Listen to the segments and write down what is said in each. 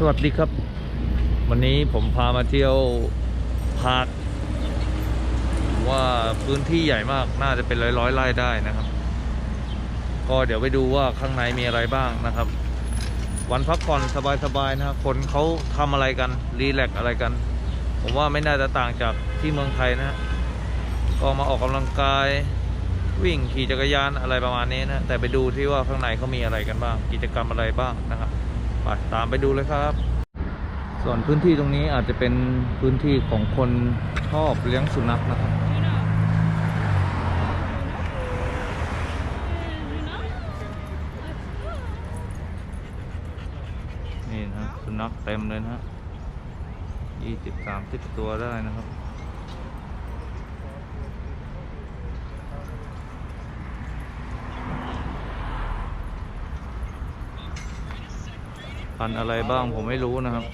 สวัสดีครับ วันนี้ผมพามาเที่ยวพาร์คว่าพื้นที่ใหญ่มากน่าจะเป็นร้อยร้อยๆไร่ได้นะครับ ก็เดี๋ยวไปดูว่าข้างในมีอะไรบ้างนะครับ วันพักผ่อนสบายๆนะครับคนเขาทำอะไรกันรีแลกอะไรกัน ผมว่าไม่น่าจะต่างจากที่เมืองไทยนะฮะก็มาออกกำลังกายวิ่งขี่จักรยานอะไรประมาณนี้นะแต่ไปดูที่ว่าข้างในเขามีอะไรกันบ้าง กิจกรรมอะไรบ้างนะครับ ไปตามไปดูเลยครับ ส่วนพื้นที่ตรงนี้อาจจะเป็นพื้นที่ของคนชอบเลี้ยงสุนัขนะครับ นี่นะสุนัขเต็มเลยนะฮะยี่สิบสามสิบตัวได้นะครับ พันอะไรบ้างผมไม่รู้นะครับ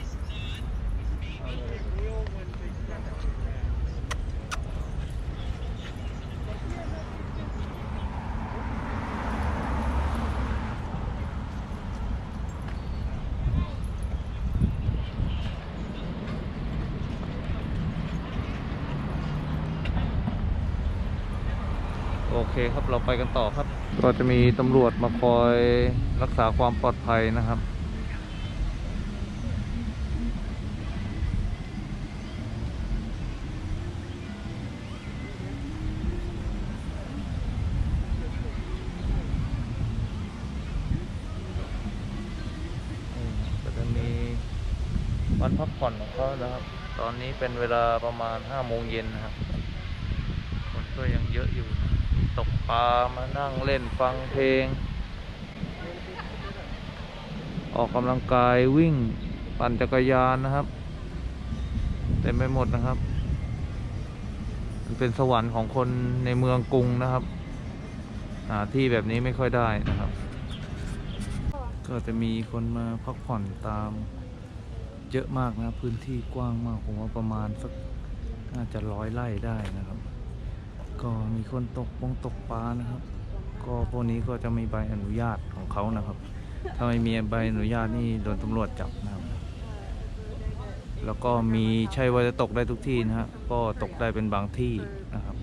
โอเคครับเราไปกันต่อครับ ก็จะมีตำรวจมาคอยรักษาความปลอดภัยนะครับ อืมก็จะมีวัน พักผ่อนของเขานะครับ ตอนนี้เป็นเวลาประมาณห้าโมงเย็นนะครับคนก็ยังเยอะอยู่ ตกปลามานั่งเล่นฟังเพลง ออกกำลังกายวิ่งปั่นจักรยานนะครับเต็มไปหมดนะครับ มันเป็นสวรรค์ของคนในเมืองกรุงนะครับหาที่แบบนี้ไม่ค่อยได้นะครับ ก็จะมีคนมาพักผ่อนตาม เยอะมากนะพื้นที่กว้างมากผมว่าประมาณสักน่าจะร้อยไร่ได้นะครับ ก็มีคนตกปงตกปลานะครับ ก็พวกนี้ก็จะมีใบอนุญาตของเขานะครับ ถ้าไม่มีใบอนุญาตนี่โดนตำรวจจับนะครับ แล้วก็มีใช่ว่าจะตกได้ทุกที่นะฮะก็ตกได้เป็นบางที่นะครับ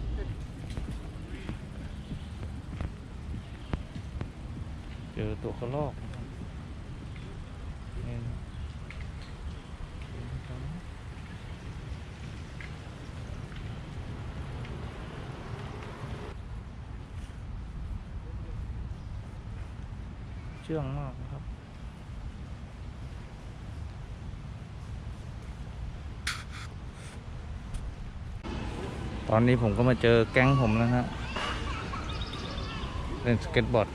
เจอตัวกระรอกนะครับนี่นะเชื่องมากนะครับ ตอนนี้ผมก็มาเจอแก๊งผมแล้วฮะเล่นสเก็ตบอร์ด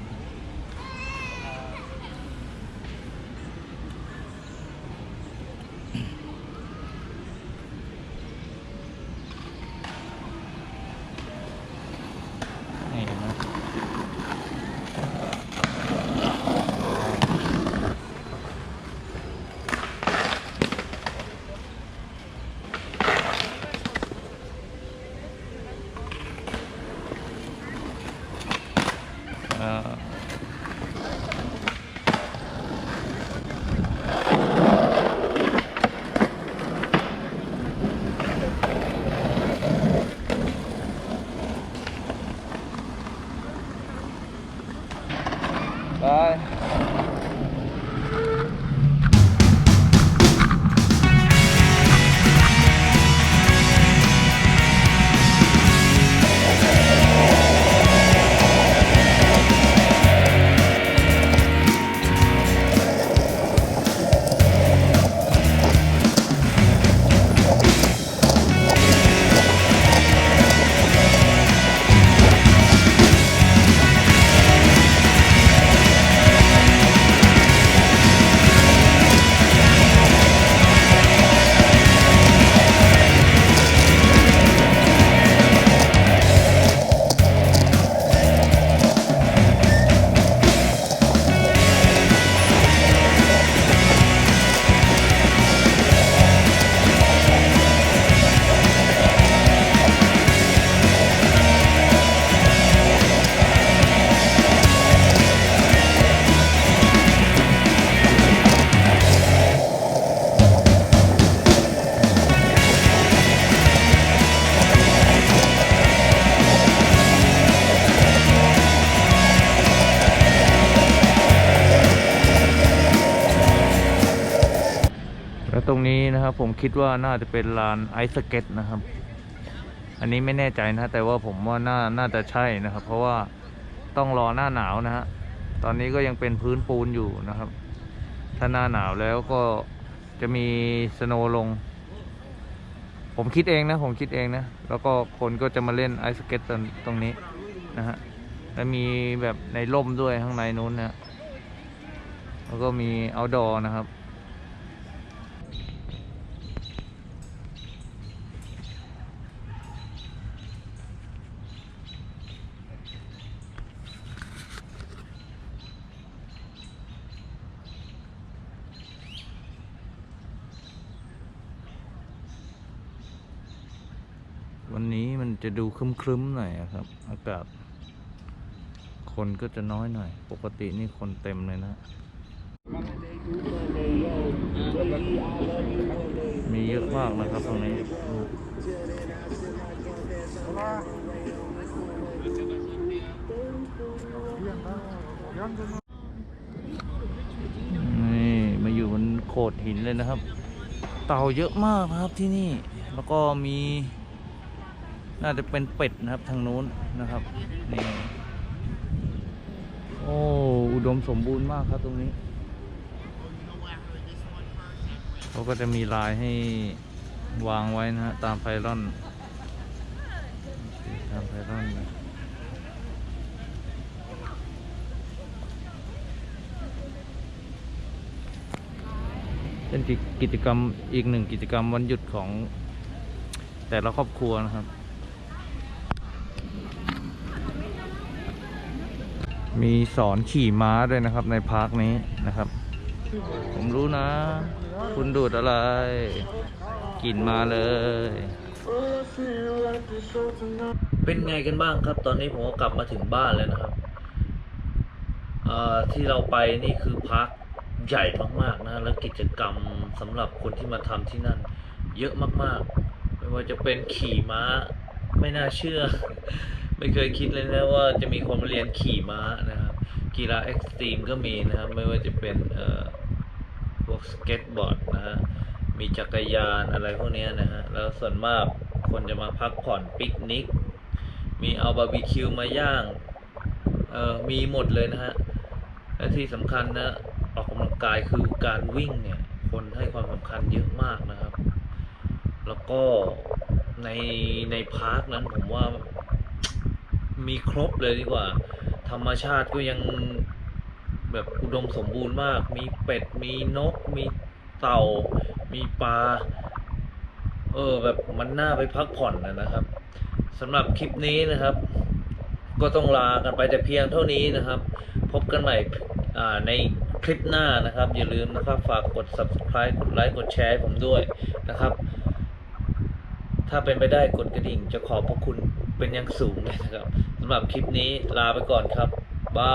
รงนี้นะครับ ผมคิดว่าน่าจะเป็นลานไอซ์สเก็ตนะครับ อันนี้ไม่แน่ใจนะ แต่ว่าผมว่าน่าน่าจะใช่นะครับ เพราะว่าต้องรอหน้าหนาวนะฮะตอนนี้ก็ยังเป็นพื้นปูนอยู่นะครับ ถ้าหน้าหนาวแล้วก็จะมีสโนว์ลง ผมคิดเองนะ ผมคิดเองนะ แล้วก็คนก็จะมาเล่นไอซ์สเก็ตตรงตรงนี้นะฮะและมีแบบในร่มด้วยข้างในนู้นนะแล้วก็มีเอาดอนะครับ วันนี้มัน จะดูครึ้มๆหน่อยครับ อากาศ คนก็จะน้อยหน่อย ปกตินี่คนเต็มเลยนะ มีเยอะมากนะครับตรงนี้นี่มาอยู่บนโขดหินเลยนะครับ เต่าเยอะมากนะครับที่นี่ แล้วก็มี น่าจะเป็นเป็ดนะครับทางนู้นนะครับนี่โอ้อุดมสมบูรณ์มากครับตรงนี้เขาก็จะมีลายให้วางไว้นะฮะตามไพลอนตามไพลอนนะเป็นกิกิจกรรมอีกหนึ่งกิจกรรมวันหยุดของแต่ละครอบครัวนะครับ มีสอนขี่ม้าด้วยนะครับในพาร์คนี้นะครับ ผมรู้นะ คุณดูดอะไรกลิ่นมาเลย เป็นไงกันบ้างครับ ตอนนี้ผมก็กลับมาถึงบ้านแล้วนะครับที่เราไปนี่คือพาร์คใหญ่มากๆนะ แล้วกิจกรรมสำหรับคนที่มาทำที่นั่น เยอะมากๆ ไม่ว่าจะเป็นขี่ม้าไม่น่าเชื่อ ไม่เคยคิดเลยนะว่าจะมีคนมาเรียนขี่ม้านะครับ กีฬาเอ็กซ์ตรีมก็มีนะครับ ไม่ว่าจะเป็นเอ่อพวกสเก็ตบอร์ดนะฮะมีจักรยานอะไรพวกนี้นะฮะ แล้วส่วนมากคนจะมาพักผ่อนปิกนิก มีเอาบาร์บีคิวมาย่าง เออมีหมดเลยนะฮะ และที่สำคัญนะ ออกกำลังกายคือการวิ่งเนี่ย คนให้ความสำคัญเยอะมากนะครับ แล้วก็ในในพาร์คนั้นผมว่า มีครบเลยดีกว่า ธรรมชาติก็ยังแบบอุดมสมบูรณ์มาก มีเป็ด มีนก มีเต่า มีปลา เออ แบบมันน่าไปพักผ่อนนะนะครับสำหรับคลิปนี้นะครับ ก็ต้องลากันไปแต่เพียงเท่านี้นะครับ พบกันใหม่ในคลิปหน้านะครับ อย่าลืมนะครับ ฝากกด subscribe กดไลค์กดแชร์ผมด้วยนะครับ ถ้าเป็นไปได้กดกระดิ่งจะขอบพระคุณ เป็นอย่างสูงเลยนะครับสำหรับคลิปนี้ลาไปก่อนครับบาย